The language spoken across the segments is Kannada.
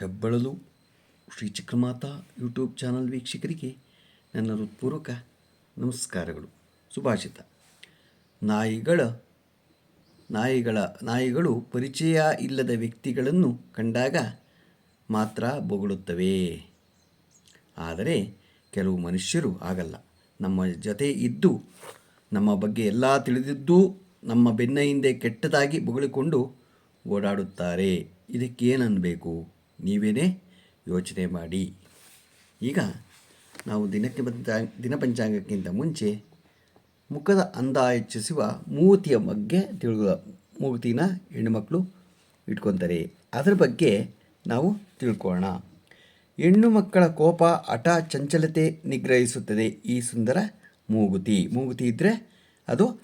ಹೆಬ್ಬಳಲು, ಶ್ರೀ ಚಿಕ್ರಮಾತಾ ಯೂಟ್ಯೂಬ್ ಚಾನಲ್ ವೀಕ್ಷಕರಿಗೆ ನನ್ನ ಹೃತ್ಪೂರ್ವಕ ನಮಸ್ಕಾರಗಳು. ಸುಭಾಷಿತ. ನಾಯಿಗಳ ನಾಯಿಗಳ, ನಾಯಿಗಳು ಪರಿಚಯ ಇಲ್ಲದ ವ್ಯಕ್ತಿಗಳನ್ನು ಕಂಡಾಗ ಮಾತ್ರ ಬೊಗಳುತ್ತವೆ. ಆದರೆ ಕೆಲವು ಮನುಷ್ಯರು ಆಗಲ್ಲ. ನಮ್ಮ ಜೊತೆ ಇದ್ದು, ನಮ್ಮ ಬಗ್ಗೆ ಎಲ್ಲ ತಿಳಿದಿದ್ದೂ, ನಮ್ಮ ಬೆನ್ನ ಹಿಂದೆ ಕೆಟ್ಟದಾಗಿ ಬೊಗಳಿಕೊಂಡು ಓಡಾಡುತ್ತಾರೆ. ಇದಕ್ಕೇನನ್ನಬೇಕು ನೀವೇನೇ ಯೋಚನೆ ಮಾಡಿ. ಈಗ ನಾವು ದಿನಕ್ಕೆ ಬಂದ ದಿನ ಪಂಚಾಂಗಕ್ಕಿಂತ ಮುಂಚೆ ಮುಖದ ಅಂದ ಹೆಚ್ಚಿಸುವ ಮೂತಿಯ ಬಗ್ಗೆ ತಿಳಿದು ಮೂತಿನ ಹೆಣ್ಣುಮಕ್ಕಳು ಇಟ್ಕೊತಾರೆ ಅದರ ಬಗ್ಗೆ ನಾವು ತಿಳ್ಕೊಳ್ಳೋಣ. ಹೆಣ್ಣು ಮಕ್ಕಳ ಕೋಪ, ಹಠ, ಚಂಚಲತೆ ನಿಗ್ರಹಿಸುತ್ತದೆ ಈ ಸುಂದರ ಮೂಗುತಿ. ಮೂಗುತಿ ಇದ್ದರೆ ಅದು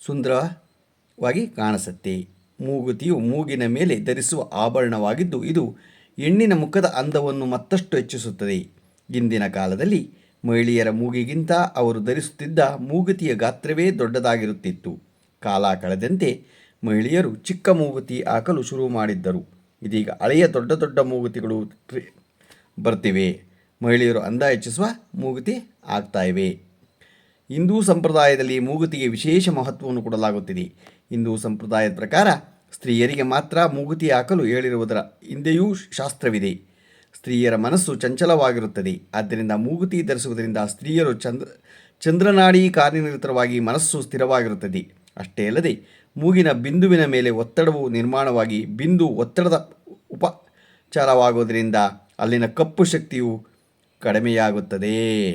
ಸುಂದರವಾಗಿ ಕಾಣಿಸುತ್ತೆ. ಮೂಗುತಿಯು ಮೂಗಿನ ಮೇಲೆ ಧರಿಸುವ ಆಭರಣವಾಗಿದ್ದು, ಇದು ಹೆಣ್ಣಿನ ಮುಖದ ಅಂದವನ್ನು ಮತ್ತಷ್ಟು ಹೆಚ್ಚಿಸುತ್ತದೆ. ಇಂದಿನ ಕಾಲದಲ್ಲಿ ಮಹಿಳೆಯರ ಮೂಗಿಗಿಂತ ಅವರು ಧರಿಸುತ್ತಿದ್ದ ಮೂಗುತಿಯ ಗಾತ್ರವೇ ದೊಡ್ಡದಾಗಿರುತ್ತಿತ್ತು. ಕಾಲ ಕಳೆದಂತೆ ಮಹಿಳೆಯರು ಚಿಕ್ಕ ಮೂಗುತಿ ಹಾಕಲು ಶುರು ಮಾಡಿದ್ದರು. ಇದೀಗ ಹಳೆಯ ದೊಡ್ಡ ದೊಡ್ಡ ಮೂಗುತಿಗಳು ಬರ್ತಿವೆ. ಮಹಿಳೆಯರು ಅಂದ ಹೆಚ್ಚಿಸುವ ಮೂಗುತಿ ಆಗ್ತಾ ಇವೆ. ಹಿಂದೂ ಸಂಪ್ರದಾಯದಲ್ಲಿ ಮೂಗುತಿಗೆ ವಿಶೇಷ ಮಹತ್ವವನ್ನು ಕೊಡಲಾಗುತ್ತಿದೆ. ಹಿಂದೂ ಸಂಪ್ರದಾಯದ ಪ್ರಕಾರ ಸ್ತ್ರೀಯರಿಗೆ ಮಾತ್ರ ಮೂಗುತಿ ಹಾಕಲು ಹೇಳಿರುವುದರ ಹಿಂದೆಯೂ ಶಾಸ್ತ್ರವಿದೆ. ಸ್ತ್ರೀಯರ ಮನಸ್ಸು ಚಂಚಲವಾಗಿರುತ್ತದೆ. ಆದ್ದರಿಂದ ಮೂಗುತಿ ಧರಿಸುವುದರಿಂದ ಸ್ತ್ರೀಯರು ಚಂದ್ರ, ಚಂದ್ರನಾಡಿ ಕಾರ್ಯನಿರತವಾಗಿ ಮನಸ್ಸು ಸ್ಥಿರವಾಗಿರುತ್ತದೆ. ಅಷ್ಟೇ ಅಲ್ಲದೆ, ಮೂಗಿನ ಬಿಂದುವಿನ ಮೇಲೆ ಒತ್ತಡವು ನಿರ್ಮಾಣವಾಗಿ ಬಿಂದು ಒತ್ತಡದ ಉಪಚಾರವಾಗುವುದರಿಂದ ಅಲ್ಲಿನ ಕಪ್ಪು ಶಕ್ತಿಯು ಕಡಿಮೆಯಾಗುತ್ತದೆ.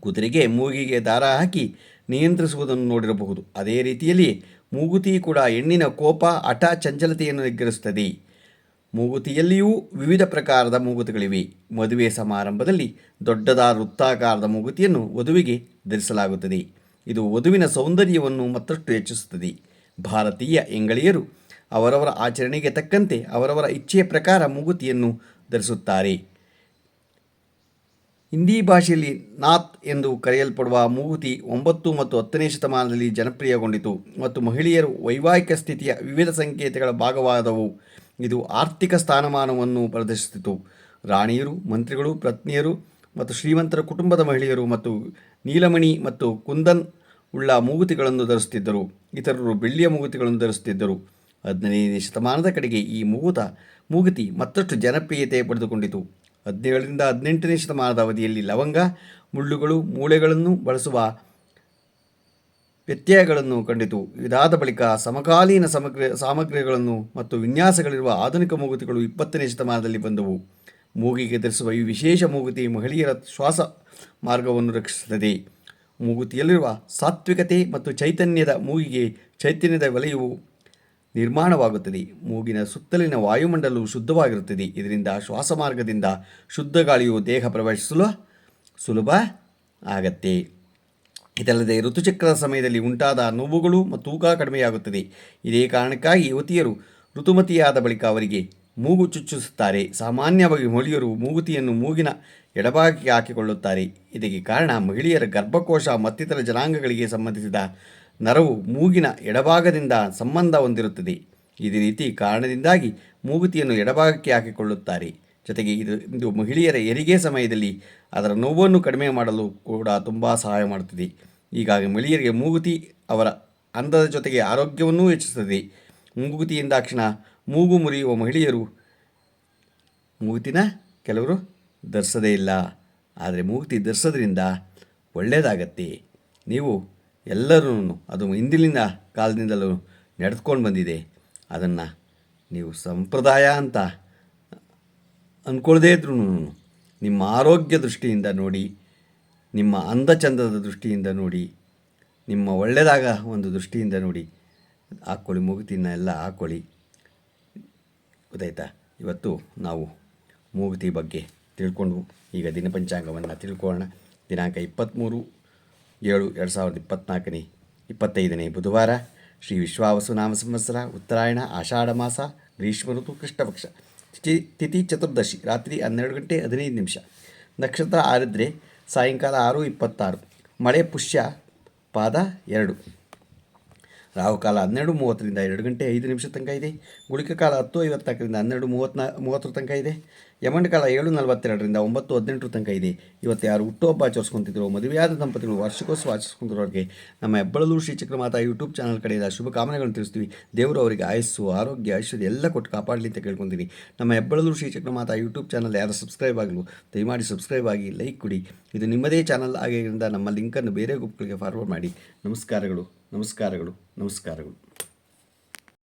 ಕುದುರೆಗೆ ಮೂಗಿಗೆ ದಾರ ಹಾಕಿ ನಿಯಂತ್ರಿಸುವುದನ್ನು ನೋಡಿರಬಹುದು. ಅದೇ ರೀತಿಯಲ್ಲಿ ಮೂಗುತಿ ಕೂಡ ಹೆಣ್ಣಿನ ಕೋಪ ಹಠ ಚಂಚಲತೆಯನ್ನು ನಿಗ್ರಹಿಸುತ್ತದೆ ಮೂಗುತಿಯಲ್ಲಿಯೂ ವಿವಿಧ ಪ್ರಕಾರದ ಮೂಗುತಿಗಳಿವೆ. ಮದುವೆ ಸಮಾರಂಭದಲ್ಲಿ ದೊಡ್ಡದಾದ ವೃತ್ತಾಕಾರದ ಮೂಗುತಿಯನ್ನು ವಧುವಿಗೆ ಧರಿಸಲಾಗುತ್ತದೆ. ಇದು ವಧುವಿನ ಸೌಂದರ್ಯವನ್ನು ಮತ್ತಷ್ಟು ಹೆಚ್ಚಿಸುತ್ತದೆ. ಭಾರತೀಯ ಎಂಗಳಿಯರು ಅವರವರ ಆಚರಣೆಗೆ ತಕ್ಕಂತೆ ಅವರವರ ಇಚ್ಛೆಯ ಪ್ರಕಾರ ಮೂಗುತಿಯನ್ನು ಧರಿಸುತ್ತಾರೆ. ಹಿಂದಿ ಭಾಷೆಯಲ್ಲಿ ನಾಥ್ ಎಂದು ಕರೆಯಲ್ಪಡುವ ಮೂಗುತಿ ಒಂಬತ್ತು ಮತ್ತು ಹತ್ತನೇ ಶತಮಾನದಲ್ಲಿ ಜನಪ್ರಿಯಗೊಂಡಿತು ಮತ್ತು ಮಹಿಳೆಯರು ವೈವಾಹಿಕ ಸ್ಥಿತಿಯ ವಿವಿಧ ಸಂಕೇತಗಳ ಭಾಗವಾದವು. ಇದು ಆರ್ಥಿಕ ಸ್ಥಾನಮಾನವನ್ನು ಪ್ರದರ್ಶಿಸಿತು. ರಾಣಿಯರು, ಮಂತ್ರಿಗಳು, ಪತ್ನಿಯರು ಮತ್ತು ಶ್ರೀಮಂತರ ಕುಟುಂಬದ ಮಹಿಳೆಯರು ಮತ್ತು ನೀಲಮಣಿ ಮತ್ತು ಕುಂದನ್ ಉಳ್ಳ ಮೂಗುತಿಗಳನ್ನು ಧರಿಸುತ್ತಿದ್ದರು. ಇತರರು ಬೆಳ್ಳಿಯ ಮೂಗುತಿಗಳನ್ನು ಧರಿಸುತ್ತಿದ್ದರು. ಹದಿನೈದನೇ ಶತಮಾನದ ಕಡೆಗೆ ಈ ಮೂಗುತ, ಮೂಗುತಿ ಮತ್ತಷ್ಟು ಜನಪ್ರಿಯತೆ ಪಡೆದುಕೊಂಡಿತು. ಹದಿನೇಳರಿಂದ ಹದಿನೆಂಟನೇ ಶತಮಾನದ ಅವಧಿಯಲ್ಲಿ ಲವಂಗ, ಮುಳ್ಳುಗಳು, ಮೂಳೆಗಳನ್ನು ಬಳಸುವ ವ್ಯತ್ಯಯಗಳನ್ನು ಕಂಡಿತು. ಇದಾದ ಬಳಿಕ ಸಮಕಾಲೀನ ಸಮಗ್ರ, ಸಾಮಗ್ರಿಗಳನ್ನು ಮತ್ತು ವಿನ್ಯಾಸಗಳಿರುವ ಆಧುನಿಕ ಮೂಗುತಿಗಳು ಇಪ್ಪತ್ತನೇ ಶತಮಾನದಲ್ಲಿ ಬಂದವು. ಮೂಗಿಗೆ ಧರಿಸುವ ಈ ವಿಶೇಷ ಮೂಗುತಿ ಮಹಿಳೆಯರ ಶ್ವಾಸ ಮಾರ್ಗವನ್ನು ರಕ್ಷಿಸುತ್ತದೆ. ಮೂಗುತಿಯಲ್ಲಿರುವ ಸಾತ್ವಿಕತೆ ಮತ್ತು ಚೈತನ್ಯದ ಮೂಗಿಗೆ ಚೈತನ್ಯದ ವಲಯವು ನಿರ್ಮಾಣವಾಗುತ್ತದೆ. ಮೂಗಿನ ಸುತ್ತಲಿನ ವಾಯುಮಂಡಲವು ಶುದ್ಧವಾಗಿರುತ್ತದೆ. ಇದರಿಂದ ಶ್ವಾಸಮಾರ್ಗದಿಂದ ಶುದ್ಧ ಗಾಳಿಯು ದೇಹ ಪ್ರವೇಶಿಸಲು ಸುಲಭ ಆಗತ್ತೆ. ಇದಲ್ಲದೆ ಋತುಚಕ್ರದ ಸಮಯದಲ್ಲಿ ಉಂಟಾದ ನೋವುಗಳು ಮತ್ತು ತೂಕ ಕಡಿಮೆಯಾಗುತ್ತದೆ. ಇದೇ ಕಾರಣಕ್ಕಾಗಿ ಯುವತಿಯರು ಋತುಮತಿಯಾದ ಬಳಿಕ ಅವರಿಗೆ ಮೂಗು ಚುಚ್ಚಿಸುತ್ತಾರೆ. ಸಾಮಾನ್ಯವಾಗಿ ಮಹಿಳೆಯರು ಮೂಗುತಿಯನ್ನು ಮೂಗಿನ ಎಡಭಾಗಕ್ಕೆ ಹಾಕಿಕೊಳ್ಳುತ್ತಾರೆ. ಇದಕ್ಕೆ ಕಾರಣ ಮಹಿಳೆಯರ ಗರ್ಭಕೋಶ ಮತ್ತಿತರ ಜನಾಂಗಗಳಿಗೆ ಸಂಬಂಧಿಸಿದ ನರವು ಮೂಗಿನ ಎಡಭಾಗದಿಂದ ಸಂಬಂಧ ಹೊಂದಿರುತ್ತದೆ. ಇದೇ ರೀತಿ ಕಾರಣದಿಂದಾಗಿ ಮೂಗುತಿಯನ್ನು ಎಡಭಾಗಕ್ಕೆ ಹಾಕಿಕೊಳ್ಳುತ್ತಾರೆ. ಜೊತೆಗೆ ಇದು ಇಂದು ಮಹಿಳೆಯರ ಹೆರಿಗೆ ಸಮಯದಲ್ಲಿ ಅದರ ನೋವನ್ನು ಕಡಿಮೆ ಮಾಡಲು ಕೂಡ ತುಂಬ ಸಹಾಯ ಮಾಡುತ್ತದೆ. ಹೀಗಾಗಿ ಮಹಿಳೆಯರಿಗೆ ಮೂಗುತಿ ಅವರ ಅಂದದ ಜೊತೆಗೆ ಆರೋಗ್ಯವನ್ನೂ ಹೆಚ್ಚಿಸುತ್ತದೆ. ಮೂಗುತಿಯಿಂದಾಕ್ಷಣ ಮೂಗು ಮುರಿಯುವ ಮಹಿಳೆಯರು ಮೂಗುತಿನ ಕೆಲವರು ಧರಿಸದೇ ಇಲ್ಲ. ಆದರೆ ಮೂಗುತಿ ಧರಿಸೋದ್ರಿಂದ ಒಳ್ಳೆಯದಾಗತ್ತೆ. ನೀವು ಎಲ್ಲರೂ ಅದು ಹಿಂದಿನ ಕಾಲದಿಂದಲೂ ನಡೆದುಕೊಂಡು ಬಂದಿದೆ. ಅದನ್ನು ನೀವು ಸಂಪ್ರದಾಯ ಅಂತ ಅಂದ್ಕೊಳ್ಳದೇ ಇದ್ರೂ ನಿಮ್ಮ ಆರೋಗ್ಯ ದೃಷ್ಟಿಯಿಂದ ನೋಡಿ, ನಿಮ್ಮ ಅಂದಚಂದದ ದೃಷ್ಟಿಯಿಂದ ನೋಡಿ, ನಿಮ್ಮ ಒಳ್ಳೆಯದಾಗ ಒಂದು ದೃಷ್ಟಿಯಿಂದ ನೋಡಿ, ಹಾಕ್ಕೊಳ್ಳಿ ಮೂಗುತಿನ ಎಲ್ಲ ಹಾಕ್ಕೊಳ್ಳಿ. ಗೊತ್ತಾಯ್ತಾ? ಇವತ್ತು ನಾವು ಮೂಗುತಿ ಬಗ್ಗೆ ತಿಳ್ಕೊಂಡು ಈಗ ದಿನಪಂಚಾಂಗವನ್ನು ತಿಳ್ಕೊಳ್ಳೋಣ. ದಿನಾಂಕ ಇಪ್ಪತ್ತ್ಮೂರು ಏಳು ಎರಡು ಸಾವಿರದ ಇಪ್ಪತ್ತ್ನಾಲ್ಕನೇ ಇಪ್ಪತ್ತೈದನೇ ಬುಧವಾರ ಶ್ರೀ ವಿಶ್ವಾವಸು ನಾಮ ಸಂವತ್ಸರ, ಉತ್ತರಾಯಣ, ಆಷಾಢ ಮಾಸ, ಗ್ರೀಷ್ಮ ಋತು, ಕೃಷ್ಣಪಕ್ಷ. ತಿಥಿ ತಿಥಿ ಚತುರ್ದಶಿ, ರಾತ್ರಿ ಹನ್ನೆರಡು ಗಂಟೆ ಹದಿನೈದು ನಿಮಿಷ. ನಕ್ಷತ್ರ ಆರಿದ್ರೆ ಸಾಯಂಕಾಲ ಆರು ಇಪ್ಪತ್ತಾರು, ಮಳೆ ಪುಷ್ಯ ಪಾದ ಎರಡು. ರಾಹುಕಾಲ ಹನ್ನೆರಡು ಮೂವತ್ತರಿಂದ ಎರಡು ಗಂಟೆ ಐದು ನಿಮಿಷ ತನಕ ಇದೆ. ಗುಳಿಕ ಕಾಲ ಹತ್ತು ಐವತ್ನಾಲ್ಕರಿಂದ ಹನ್ನೆರಡು ಮೂವತ್ತ್ನಾ ಮೂವತ್ತರ ತನಕ ಇದೆ. ಯಮಂಡ ಕಾಲ ಏಳು ನಲವತ್ತೆರಡರಿಂದ ಒಂಬತ್ತು ಹದಿನೆಂಟರ ತನಕ ಇದೆ. ಇವತ್ತು ಯಾರು ಹುಟ್ಟುಹಬ್ಬ ಆಚರಿಸ್ಕೊಂತಿದ್ರು, ಮದುವೆಯಾದ ದಂಪತಿಗಳು ವಾರ್ಷಿಕೋತ್ಸವ ಆಚರಿಸ್ಕೊಂತಿರೋರಿಗೆ ನಮ್ಮ ಹೆಬ್ಬಳೂರು ಶ್ರೀ ಚಕ್ರಮಾತಾ ಯೂಟ್ಯೂಬ್ ಚಾನಲ್ ಕಡೆಯಿಂದ ಶುಭ ಕಾಮನೆಗಳನ್ನು ತಿಳಿಸ್ತೀವಿ. ದೇವರು ಅವರಿಗೆ ಆಯಸ್ಸು, ಆರೋಗ್ಯ, ಐಶ್ವರ್ಯ ಎಲ್ಲ ಕೊಟ್ಟು ಕಾಪಾಡಲಿ ಅಂತ ಕೇಳ್ಕೊತೀನಿ ನಮ್ಮ ಹೆಬ್ಬಳೂರು ಶ್ರೀ ಚಕ್ರಮಾತಾ ಯೂಟ್ಯೂಬ್ ಚಾನಲ್ ಯಾರು ಸಬ್ಸ್ಕ್ರೈಬ್ ಆಗಲು ದಯಮಾಡಿ ಸಬ್ಸ್ಕ್ರೈಬ್ ಆಗಿ, ಲೈಕ್ ಕೊಡಿ. ಇದು ನಿಮ್ಮದೇ ಚಾನಲ್ ಆಗಿದ್ದರಿಂದ ನಮ್ಮ ಲಿಂಕನ್ನು ಬೇರೆ ಗ್ರೂಪ್ಗಳಿಗೆ ಫಾರ್ವರ್ಡ್ ಮಾಡಿ. ನಮಸ್ಕಾರಗಳು ನಮಸ್ಕಾರಗಳು ನಮಸ್ಕಾರಗಳು.